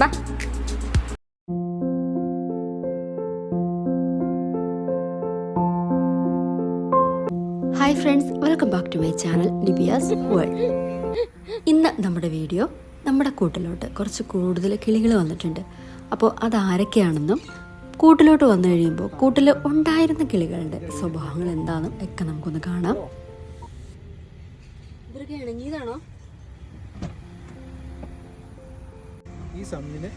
ബാ. Hi friends welcome back to my channel Libiya's world ഇന്ന് നമ്മുടെ വീഡിയോ നമ്മുടെ കൂട്ടിലോട്ട് കുറച്ച് കൂടുതൽ കിളികൾ വന്നിട്ടുണ്ട്. അപ്പോൾ അതാരൊക്കെയാണെന്നും കൂട്ടിലോട്ട് വന്നു കഴിയുമ്പോൾ കൂട്ടിൽ ഉണ്ടായിരുന്ന കിളികളുടെ സ്വഭാവങ്ങൾ എന്താണെന്നും ഒക്കെ നമുക്കൊന്ന് കാണാം. ഇവരൊക്കെ ഇണങ്ങിയതാണോ? ഈ സണ്ണിനെ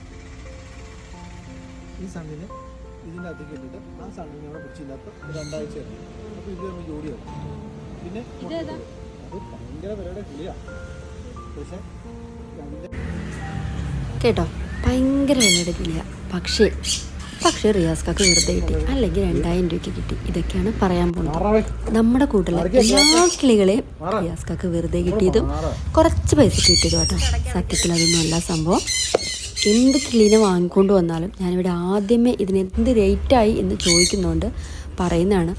ഈ സണ്ണിന് ഇതിന്റെ അകത്തേക്ക് ഇട്ടിട്ട് ആ സണ്ണിനെ അവിടെ പിടിച്ചില്ലാത്ത രണ്ടാഴ്ച ആയിരുന്നു അപ്പോൾ ഇത് നമ്മൾ ജോഡിയാവും. പിന്നെ? അത് ഭയങ്കര പേരുടെ കിളിയാണ് പക്ഷേ കേട്ടോ? ഭയങ്കര വിലയുടെ കിളിയ. പക്ഷേ പക്ഷേ റിയാസ്കാക്ക് വെറുതെ കിട്ടി. അല്ലെങ്കിൽ രണ്ടായിരം രൂപയ്ക്ക് കിട്ടി. ഇതൊക്കെയാണ് പറയാൻ പോകുന്നത് നമ്മുടെ കൂട്ടിലെ എല്ലാ കിളികളെയും റിയാസ്കാക്ക് വെറുതെ കിട്ടിയതും കുറച്ച് പൈസ കിട്ടിയതും കേട്ടോ സത്യത്തിൽ അതൊന്നും അല്ല സംഭവം. എന്ത് കിളീനെ വാങ്ങിക്കൊണ്ട് വന്നാലും ഞാനിവിടെ ആദ്യമേ ഇതിനെന്ത് റേറ്റായി എന്ന് ചോദിക്കുന്നതുകൊണ്ട് പറയുന്നതാണ്.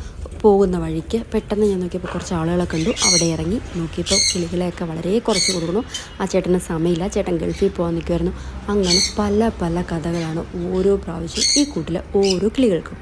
പോകുന്ന വഴിക്ക് പെട്ടെന്ന് ഞാൻ നോക്കിയപ്പോൾ കുറച്ച് ആളുകളെ കണ്ടു. അവിടെ ഇറങ്ങി നോക്കിയപ്പോൾ കിളികളെയൊക്കെ വളരെ കുറച്ച് കൊടുക്കണം ആ ചേട്ടന് സമയമില്ല. ചേട്ടൻ ഗൾഫിൽ പോകാൻ നിൽക്കുമായിരുന്നു അങ്ങനെ പല പല കഥകളാണ് ഓരോ പ്രാവശ്യം ഈ കൂട്ടിലെ ഓരോ കിളികൾക്കും.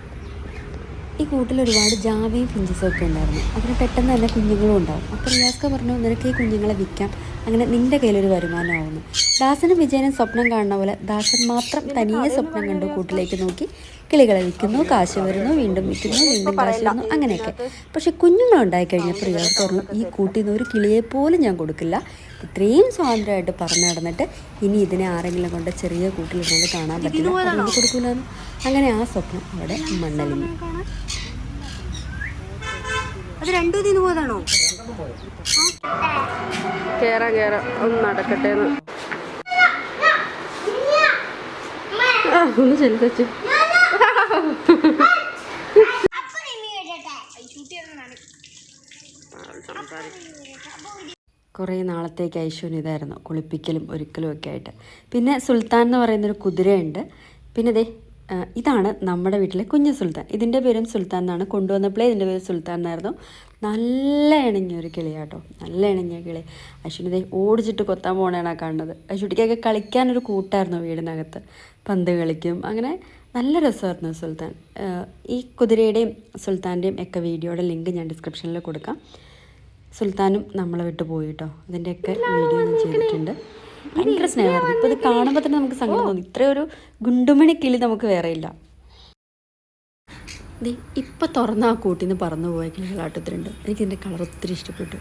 ഈ കൂട്ടിൽ ഒരുപാട് ജാവയും പിഞ്ചസൊക്കെ ഒക്കെ ഉണ്ടായിരുന്നു. അതിന് പെട്ടെന്ന് തന്നെ കുഞ്ഞുങ്ങളും ഉണ്ടാവും. അപ്പോൾ റിയാസ്ക പറഞ്ഞു നിനക്ക് ഈ കുഞ്ഞുങ്ങളെ വിൽക്കാം. അങ്ങനെ നിന്റെ കയ്യിലൊരു വരുമാനമാവുന്നു. ദാസനും വിജയനും സ്വപ്നം കാണുന്ന പോലെ ദാസൻ മാത്രം തനിയെ സ്വപ്നം കണ്ടു കൂട്ടിലേക്ക് നോക്കി. കിളികളെ വിൽക്കുന്നു കാശ് വരുന്നു വീണ്ടും വിൽക്കുന്നു വീണ്ടും കാശ് വരുന്നു അങ്ങനെയൊക്കെ. പക്ഷെ കുഞ്ഞുങ്ങൾ ഉണ്ടായി കഴിഞ്ഞപ്പോൾ ഇവർ പറഞ്ഞു ഈ കൂട്ടിൽ നിന്ന് ഒരു കിളിയെ പോലും ഞാൻ കൊടുക്കില്ല. ഇത്രയും സ്വാതന്ത്ര്യമായിട്ട് പറഞ്ഞു നടന്നിട്ട് ഇനി ഇതിനെ ആരെങ്കിലും കൊണ്ട് ചെറിയ കൂട്ടിലിരുന്നത് കാണാൻ പറ്റില്ല. അതുകൊണ്ട് കൊടുക്കില്ലെന്ന് അങ്ങനെ ആ സ്വപ്നം അവിടെ മണ്ണലിഞ്ഞു. അത് രണ്ടു ഇതിന് പോയതാണോ കേറാ കേറാ. ഒന്ന് നടക്കട്ടെ ഒന്ന് ചെലുത്തച്ചു കുറേ നാളത്തേക്ക് ഐശ്വന് ഇതായിരുന്നു കുളിപ്പിക്കലും ഒരുക്കലും ഒക്കെ ആയിട്ട്. പിന്നെ സുൽത്താൻ എന്ന് പറയുന്നൊരു കുതിരയുണ്ട്. പിന്നെ ദേ ഇതാണ് നമ്മുടെ വീട്ടിലെ കുഞ്ഞു സുൽത്താൻ. ഇതിന്റെ പേരും സുൽത്താൻ എന്നാണ്. കൊണ്ടുവന്നപ്പോഴേ ഇതിന്റെ പേര് സുൽത്താൻ എന്നായിരുന്നു. നല്ല ഇണങ്ങിയ ഒരു കിളിയാട്ടോ. നല്ല ഇണങ്ങിയ കിളി. അശ്വിനി ദേ ഓടിച്ചിട്ട് കൊത്താൻ പോകണേണ ആ കാണുന്നത് അശ്വിനിക്കൊക്കെ കളിക്കാനൊരു കൂട്ടായിരുന്നു വീടിനകത്ത്. പന്ത് കളിക്കും. അങ്ങനെ നല്ല രസമായിരുന്നു സുൽത്താൻ. ഈ കുതിരയുടെയും സുൽത്താന്റെയും ഒക്കെ വീഡിയോയുടെ ലിങ്ക് ഞാൻ ഡിസ്ക്രിപ്ഷനിൽ കൊടുക്കാം. സുൽത്താനും നമ്മളെ വിട്ട് പോയിട്ടോ. അതിന്റെയൊക്കെ വീഡിയോ ഞാൻ ചെയ്തിട്ടുണ്ട്. ഭയങ്കര സ്നേഹമായിരുന്നു. ഇപ്പോൾ ഇത് കാണുമ്പോൾ തന്നെ നമുക്ക് സങ്കടം തോന്നി. ഇത്രയൊരു ഗുണ്ടുമണി കിളി നമുക്ക് വേറെ ഇല്ല. ദേ ഇപ്പം തുറന്ന ആ കൂട്ടിൽ നിന്ന് പറന്നു പോയ കിളികളാട്ടത്തിലുണ്ട് എനിക്ക് ഇതിന്റെ കളർ ഒത്തിരി ഇഷ്ടപ്പെട്ടു.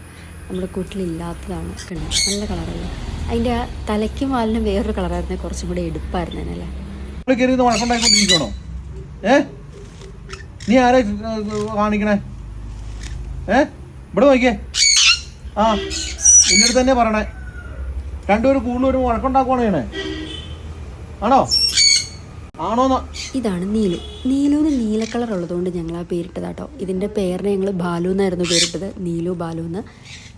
നമ്മുടെ കൂട്ടിലില്ലാത്തതാണ് കണ്ടു? നല്ല കളറല്ലേ? അതിന്റെ ആ തലയ്ക്കും വാലിനും വേറൊരു കളറായിരുന്നു കുറച്ചും കൂടി എടുപ്പായിരുന്നു ഏ? നീ ആരെ കാണിക്കണേ? ഏ? ഇവിടെ നോക്കിയേ. ആ എന്നിട്ട് അടുത്ത് തന്നെ പറയണേ. രണ്ടുപേരും കൂടുതൽ ഒരു വഴക്കുണ്ടാക്കുവാണ് ചെയ്യണേ ആണോ ആണോന്ന് ഇതാണ് നീലു. നീലുവിന് നീല കളർ ഉള്ളതുകൊണ്ട് ഞങ്ങൾ ആ പേരിട്ടതാട്ടോ. ഇതിന്റെ പേരിനെ ഞങ്ങൾ ബാലു എന്നായിരുന്നു പേരിട്ടത്. നീലു ബാലു എന്ന്.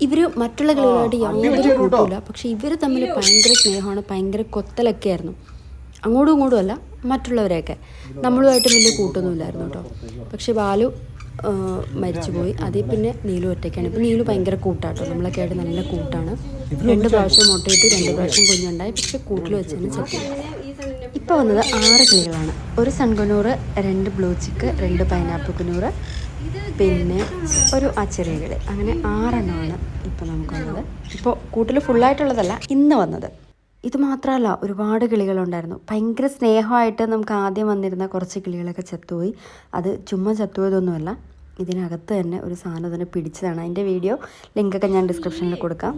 ഇവർ മറ്റുള്ള കളികളായിട്ട് യാതൊരു കൂട്ടില്ല പക്ഷെ ഇവർ തമ്മിൽ ഭയങ്കര സ്നേഹമാണ് ഭയങ്കര കൊത്തലൊക്കെ ആയിരുന്നു അങ്ങോട്ടും ഇങ്ങോട്ടും അല്ല മറ്റുള്ളവരെയൊക്കെ. നമ്മളുമായിട്ട് വലിയ കൂട്ടൊന്നുമില്ലായിരുന്നു കേട്ടോ. പക്ഷെ ബാലു മരിച്ചുപോയി. അതിൽ പിന്നെ നീലു ഒറ്റയ്ക്കാണ്. ഇപ്പം നീലു ഭയങ്കര കൂട്ടാട്ടോ. നമ്മളൊക്കെ ആയിട്ട് നല്ല കൂട്ടാണ്. രണ്ട് പ്രാവശ്യം മുട്ടയിട്ട് രണ്ട് പ്രാവശ്യം കുഞ്ഞുണ്ടായി. പക്ഷെ കൂട്ടിൽ വെച്ചാണ് ചത്തി ഇപ്പോൾ വന്നത് ആറ് കിളികളാണ്. ഒരു സൺകുനൂറ് രണ്ട് ബ്ലൂ ചിക്ക് രണ്ട് പൈനാപ്പിൾ കുനൂറ് പിന്നെ ഒരു അച്ചറിയ കിളി. അങ്ങനെ ആറെണ്ണമാണ് ഇപ്പോൾ വന്നത്. ഇപ്പോൾ കൂട്ടിൽ ഫുള്ളായിട്ടുള്ളതല്ല ഇന്ന് വന്നത്. ഇത് മാത്രമല്ല ഒരുപാട് കിളികളുണ്ടായിരുന്നു. ഭയങ്കര സ്നേഹമായിട്ട് നമുക്ക് ആദ്യം വന്നിരുന്ന കുറച്ച് കിളികളൊക്കെ ചത്തുപോയി. അത് ചുമ്മാ ചത്തുപോയതൊന്നുമല്ല. ഇതിനകത്ത് തന്നെ ഒരു സാധനം തന്നെ പിടിച്ചതാണ്. അതിന്റെ വീഡിയോ ലിങ്കൊക്കെ ഞാൻ ഡിസ്ക്രിപ്ഷനിൽ കൊടുക്കാം.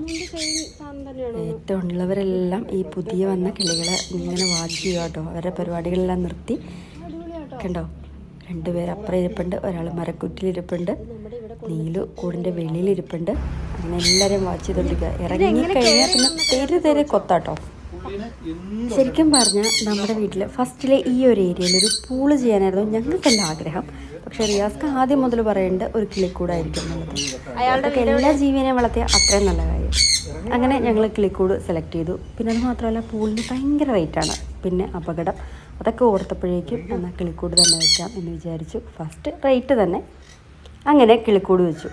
ഏറ്റവും ഉള്ളവരെല്ലാം ഈ പുതിയ വന്ന കിളികളെ ഇങ്ങനെ വാച്ച് ചെയ്യുക കേട്ടോ. അവരുടെ പരിപാടികളെല്ലാം നിർത്തി. കണ്ടോ? രണ്ടുപേർ അപ്പുറം ഇരിപ്പുണ്ട് ഒരാൾ മരക്കുറ്റിലിരിപ്പുണ്ട് നീലു കൂടിന്റെ വെളിയിലിരിപ്പുണ്ട് അങ്ങനെ എല്ലാവരെയും വാച്ച് ചെയ്തോണ്ടിരിക്കുക ഇറങ്ങി കഴിഞ്ഞാൽ പിന്നെ തെരു തെരെ കൊത്താട്ടോ. ശരിക്കും പറഞ്ഞാൽ നമ്മുടെ വീട്ടിൽ ഫസ്റ്റിലെ ഈ ഒരു ഏരിയയിൽ ഒരു പൂൾ ചെയ്യാനായിരുന്നു ഞങ്ങൾക്കെല്ലാം ആഗ്രഹം. പക്ഷേ റിയാസ്ക്ക് ആദ്യം മുതൽ പറയേണ്ട ഒരു കിളിക്കൂടായിരിക്കും എന്നുള്ളത്. അയാളുടെ എല്ലാ ജീവനെയും വളർത്തിയ അത്രയും നല്ല കാര്യം. അങ്ങനെ ഞങ്ങൾ കിളിക്കൂട് സെലക്ട് ചെയ്തു. പിന്നെ അത് മാത്രമല്ല പൂളിന് ഭയങ്കര റേറ്റാണ് പിന്നെ അപകടം. അതൊക്കെ ഓർത്തപ്പോഴേക്കും എന്നാൽ കിളിക്കൂട് തന്നെ വെക്കാം എന്ന് വിചാരിച്ചു. ഫസ്റ്റ് റേറ്റ് തന്നെ. അങ്ങനെ കിളിക്കൂട് വെച്ചു.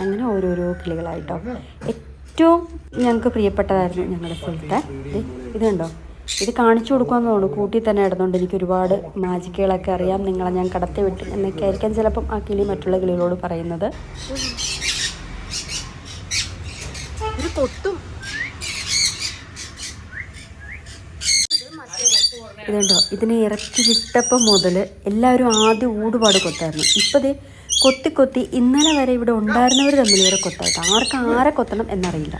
അങ്ങനെ ഓരോരോ കിളികളായിട്ടോ. ഏറ്റവും ഞങ്ങൾക്ക് പ്രിയപ്പെട്ടതായിരുന്നു ഞങ്ങളുടെ സ്ഥലത്തെ ഇതുണ്ടോ ഇത് കണ്ടോ? ഇത് കാണിച്ചു കൊടുക്കുമെന്ന് തോന്നുന്നു. കൂട്ടി തന്നെ ഇടുന്നുണ്ട് എനിക്ക് ഒരുപാട് മാജിക്കുകളൊക്കെ അറിയാം. നിങ്ങളെ ഞാൻ കടത്തി വിട്ടു എന്നൊക്കെ ആയിരിക്കാം ചിലപ്പം ആ കിളി മറ്റുള്ള കിളികളോട് പറയുന്നത്. ഇതുണ്ടോ ഇതിനെ ഇറക്കി വിട്ടപ്പം മുതൽ എല്ലാവരും ആദ്യം ഊടുപാട് കൊത്തായിരുന്നു. ഇപ്പം ദേ കൊത്തി കൊത്തി ഇന്നലെ വരെ ഇവിടെ ഉണ്ടായിരുന്നവർ തമ്മിൽ ഇവരെ കൊത്തായിട്ട്. ആർക്ക് ആരെ കൊത്തണം എന്നറിയില്ല.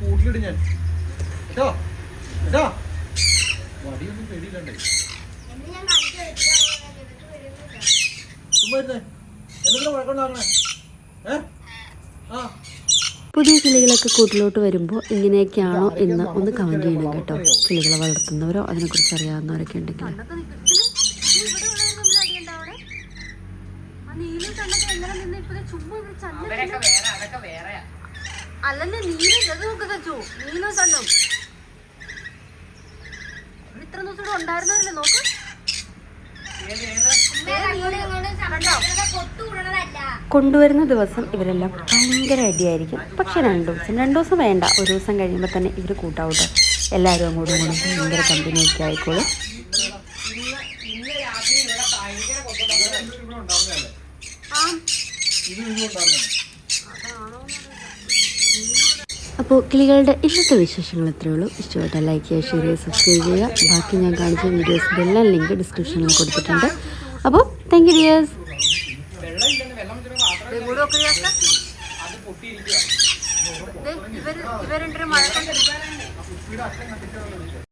കൂട്ടിലിട്ട് ഞാൻ. കേട്ടോ? കേട്ടോ? വടിയൊന്നും പേടിയില്ലണ്ടേ എന്ന് ഞാൻ കാണിച്ചു വെച്ചിട്ടാ ഇവർക്ക് വരുന്നില്ല. ചുമ്മാ ഇരുന്നേ എന്തെങ്കിലും വഴക്കുണ്ടാകണേ ഏ? ആ. പുതിയ കിളികളൊക്കെ കൂട്ടിലോട്ട് വരുമ്പോൾ ഇങ്ങനെയൊക്കെയാണോ എന്ന് ഒന്ന് കമന്റ് ചെയ്യണം കേട്ടോ. കിളികളെ വളർത്തുന്നവരോ അതിനെക്കുറിച്ച് അറിയാവുന്നവരൊക്കെ ഉണ്ടെങ്കിൽ. അല്ലെന്ന് നീലും ഇത് നോക്ക് സച്ചു നീലും കണ്ണും. ഇത്ര ദിവസം ഉണ്ടായിരുന്നവരല്ലേ നോക്ക് അമ്മേ, അങ്ങോട്ടും ഇങ്ങോട്ടും സംസാരിക്കുന്നത് കൊത്തുകൂടണതല്ല. കൊണ്ടുവരുന്ന ദിവസം ഇവരെല്ലാം ഭയങ്കര അടിയായിരിക്കും. പക്ഷെ രണ്ട് ദിവസം രണ്ട് ദിവസം വേണ്ട. ഒരു ദിവസം കഴിയുമ്പോൾ തന്നെ ഇവർ കൂട്ടാവട്ടെ. എല്ലാവരും അങ്ങോട്ടും ഇങ്ങോട്ടും ഭയങ്കര കമ്പനിയൊക്കെ ആയിക്കോളും. അപ്പോൾ കിളികളുടെ ഇന്നത്തെ വിശേഷങ്ങൾ ഇത്രയേ ഉള്ളൂ. ഇഷ്ടമായിട്ട് ലൈക്ക് ചെയ്യുക ഷെയർ ചെയ്യുക സബ്സ്ക്രൈബ് ചെയ്യുക. ബാക്കി ഞാൻ കാണിച്ച വീഡിയോസിന്റെ എല്ലാം ലിങ്ക് ഡിസ്ക്രിപ്ഷനിൽ കൊടുത്തിട്ടുണ്ട്. അപ്പോൾ താങ്ക് യു ഡിയേഴ്സ് ഇവരുണ്ടൊരു മഴ